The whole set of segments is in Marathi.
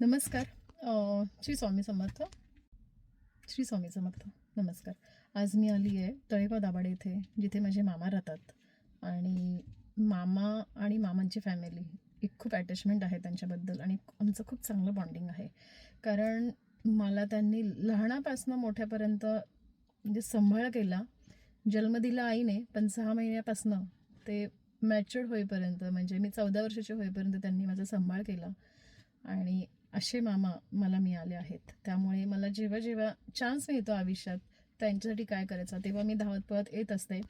नमस्कार. श्री स्वामी समर्थ. श्री स्वामी समर्थ. नमस्कार. आज मी आली आहे तळेगाव दाभाडे इथे जिथे माझे मामा राहतात. आणि मामा आणि मामांची फॅमिली एक खूप अटॅचमेंट आहे त्यांच्याबद्दल आणि आमचं खूप चांगलं बॉन्डिंग आहे. कारण मला त्यांनी लहानापासनं मोठ्यापर्यंत म्हणजे सांभाळ केला जन्म दिला आईने पण सहा महिन्यापासनं ते मॅच्युर्ड होईपर्यंत म्हणजे मी चौदा वर्षाची होईपर्यंत त्यांनी माझा सांभाळ केला. आणि असे मामा मला मिळाले आहेत. त्यामुळे मला जेव्हा जेव्हा चान्स मिळतो आयुष्यात त्यांच्यासाठी काय करायचं? तेव्हा मी धावत पळत येत असते.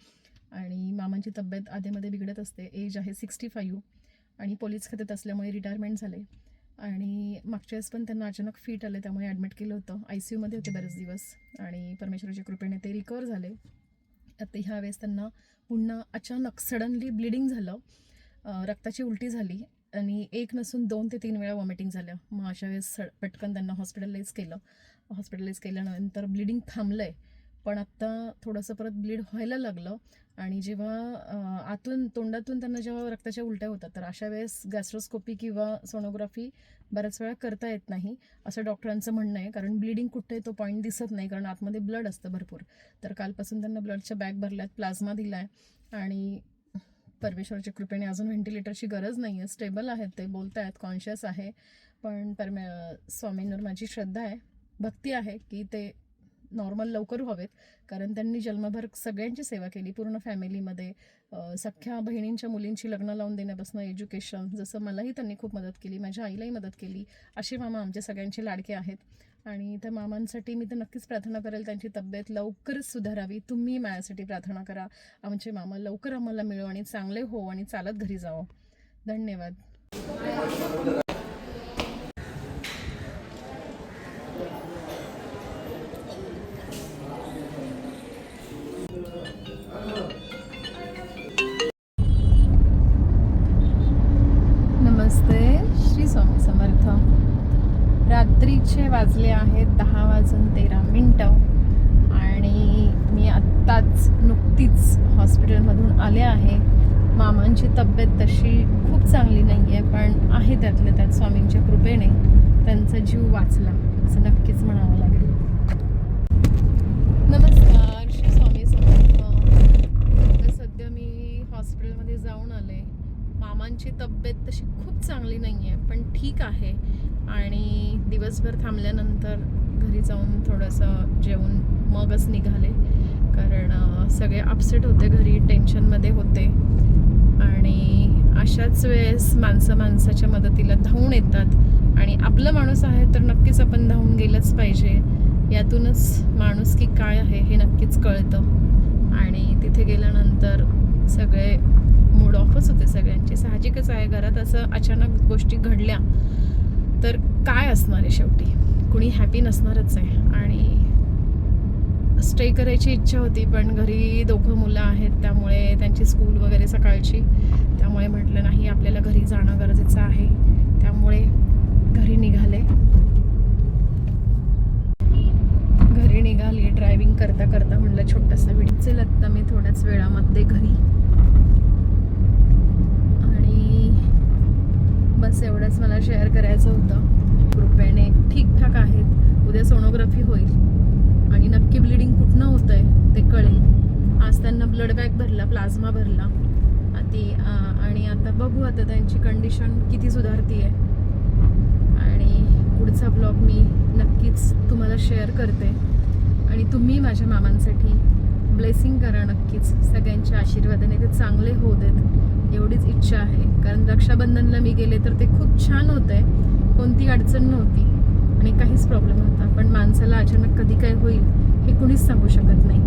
आणि मामांची तब्येत आधेमध्ये बिघडत असते. एज आहे सिक्स्टी फाईव्ह आणि पोलीस खात्यात असल्यामुळे रिटायरमेंट झाले. आणि मागच्या वेळेस पण त्यांना अचानक फिट आले त्यामुळे ॲडमिट केलं होतं. आय सी यूमध्ये होते बरेच दिवस. आणि परमेश्वराच्या कृपेने ते रिकवर झाले. आता ह्या वेळेस त्यांना पुन्हा अचानक सडनली ब्लिडिंग झालं. रक्ताची उलटी झाली. आणि एक नसून दोन ते तीन वेळा वॉमिटिंग झालं मग अशा वेळेस स- पटकन त्यांना हॉस्पिटलाइज केलं. हॉस्पिटलाइज केल्यानंतर ब्लिडिंग थांबलं आहे पण आत्ता थोडंसं परत ब्लीड व्हायला लागलं. आणि जेव्हा आतून तोंडातून त्यांना जेव्हा रक्ताच्या उलट्या होतात तर अशा वेळेस गॅस्ट्रोस्कोपी किंवा सोनोग्राफी बऱ्याच वेळा करता येत नाही असं डॉक्टरांचं म्हणणं आहे. कारण ब्लिडिंग कुठे आहे तो पॉईंट दिसत नाही कारण आतमध्ये ब्लड असतं भरपूर. तर कालपासून त्यांना ब्लडच्या बॅग भरल्यात प्लाझ्मा दिला आहे आणि परमेश्वरच्या कृपेने अजून व्हेंटिलेटरची गरज नाही आहे स्टेबल आहेत ते बोलत आहेत कॉन्शियस आहे. पण परमे स्वामींवर माझी श्रद्धा आहे. भक्ती आहे की ते नॉर्मल लवकर व्हावेत. कारण त्यांनी जन्मभर सगळ्यांची सेवा केली. पूर्ण फॅमिलीमध्ये सख्ख्या बहिणींच्या मुलींची लग्न लावून देण्यापासून एज्युकेशन जसं मलाही त्यांनी खूप मदत केली माझ्या आईलाही मदत केली असे मामा आमचे सगळ्यांचे लाडके आहेत. आणि त्या मामांसाठी मी तर नक्कीच प्रार्थना करेल त्यांची तब्येत लवकरच सुधारावी. तुम्ही माझ्यासाठी प्रार्थना करा. आमचे मामा लवकर आम्हाला मिळो आणि चांगले हो आणि चालत घरी जाओ धन्यवाद. नमस्ते. श्री स्वामी समर्थ. रात्रीचे वाजले आहेत दहा वाजून तेरा मिनटं. आणि मी आत्ताच नुकतीच हॉस्पिटलमधून आले आहे. मामांची तब्येत तशी खूप चांगली नाही आहे पण आहे त्यातल्या त्यात स्वामींच्या कृपेने. त्यांचा जीव वाचला असं नक्कीच म्हणावं लागेल. नमस्कार श्री स्वामी समर्थ. सध्या मी हॉस्पिटलमध्ये जाऊन आले. मामांची तब्येत तशी खूप चांगली नाही आहे पण ठीक आहे. आणि दिवसभर थांबल्यानंतर घरी जाऊन थोडंसं जेवून मगच निघाले. कारण सगळे अपसेट होते घरी टेन्शनमध्ये होते. आणि अशाच वेळेस माणसं माणसाच्या मदतीला धावून येतात. आणि आपलं माणूस आहे तर नक्कीच आपण धावून गेलंच पाहिजे. यातूनच माणूस की काय आहे हे नक्कीच कळतं. आणि तिथे गेल्यानंतर सगळे मूड ऑफच होते सगळ्यांचे. साहजिकच आहे घरात असं अचानक गोष्टी घडल्या तर काय असणार आहे शेवटी? कुणी हॅपी नसणारच आहे. आणि स्टे करायची इच्छा होती पण घरी दोघं मुलं आहेत त्यामुळे त्यांची स्कूल वगैरे सकाळची. त्यामुळे म्हटलं नाही आपल्याला घरी जाणं गरजेचं आहे. त्यामुळे घरी निघाले. घरी निघाली ड्रायव्हिंग करता करता म्हटलं छोटासा व्हिडिओ चल आत्ता मी थोड्याच वेळामध्ये घरी आणि बस एवढंच मला शेअर करायचं होतं. कृपेने ठीकठाक आहेत. उद्या सोनोग्राफी होईल. आणि नक्की ब्लिडिंग कुठनं होतं आहे ते कळेल. आज त्यांना ब्लड बॅग भरला प्लाझ्मा भरला. ती आणि आता बघू आता त्यांची कंडिशन किती सुधारती आहे आणि पुढचा ब्लॉग मी नक्कीच तुम्हाला शेअर करते. आणि तुम्ही माझ्या मामांसाठी ब्लेसिंग करा नक्कीच. सगळ्यांच्या आशीर्वादाने ते चांगले होऊ देत. एवढीच इच्छा आहे. कारण रक्षाबंधनला मी गेले तर ते खूप छान होतं आहे कोणती अडचण नव्हती. आणि काहीच प्रॉब्लेम नव्हता. पण माणसाला अचानक कधी काय होईल हे कुणीच सांगू शकत नाही.